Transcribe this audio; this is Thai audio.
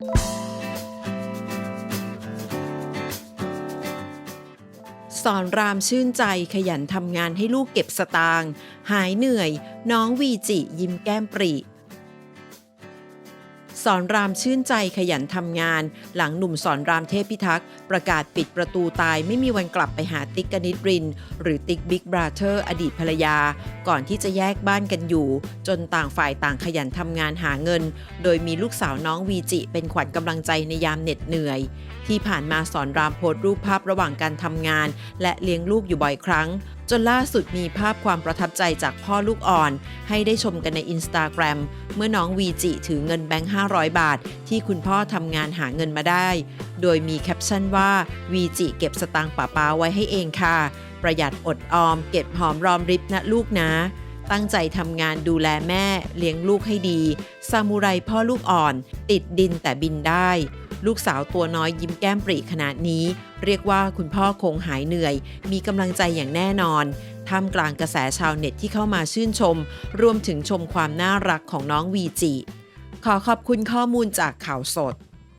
สอนรามชื่นใจขยันทำงานให้ลูกเก็บสตางค์หายเหนื่อย น้องวีจิยิ้มแก้มปรี สอนรามชื่นใจขยันทำงาน หลังหนุ่มสอนรามเทพพิทักษ์ ประกาศปิดประตูตายไม่มีวันกลับไปหาติ๊กกนิดริน หรือติ๊กบิ๊กบราเธอร์อดีตภรรยา ก่อนที่จะแยกบ้านกันอยู่ จนต่างฝ่ายต่างขยันทำงานหาเงิน โดยมีลูกสาวน้องวีจิ เป็นขวัญกำลังใจในยามเหน็ดเหนื่อย ที่ผ่านมาสอนรามโพสต์รูปภาพระหว่างการทำงาน และเลี้ยงลูกอยู่บ่อยครั้ง จนล่าสุดมีภาพความประทับใจจากพ่อลูกอ่อน ให้ได้ชมกันในอินสตาแกรมเมื่อน้องวีจิถือเงินแบงค์ 500 บาท ที่คุณพ่อทำงานหาเงินมาได้ โดยมีแคปชั่นว่าวีจิเก็บสตางค์ป้าป้าไว้ให้เองค่ะ ประหยัดอดออม เก็บหอมรอมริบนะลูกนะ ตั้งใจทำงานดูแลแม่ เลี้ยงลูกให้ดี ซามูไรพ่อลูกอ่อน ติดดินแต่บินได้ ลูกสาวตัวน้อยยิ้มแก้มปรีขนาดนี้ เรียกว่าคุณพ่อคงหายเหนื่อย มีกำลังใจอย่างแน่นอนท่ามกลางกระแสชาวเน็ตที่เข้ามาชื่นชม รวมถึงชมความน่ารักของน้องวีจิขอขอบคุณข้อมูลจากข่าวสด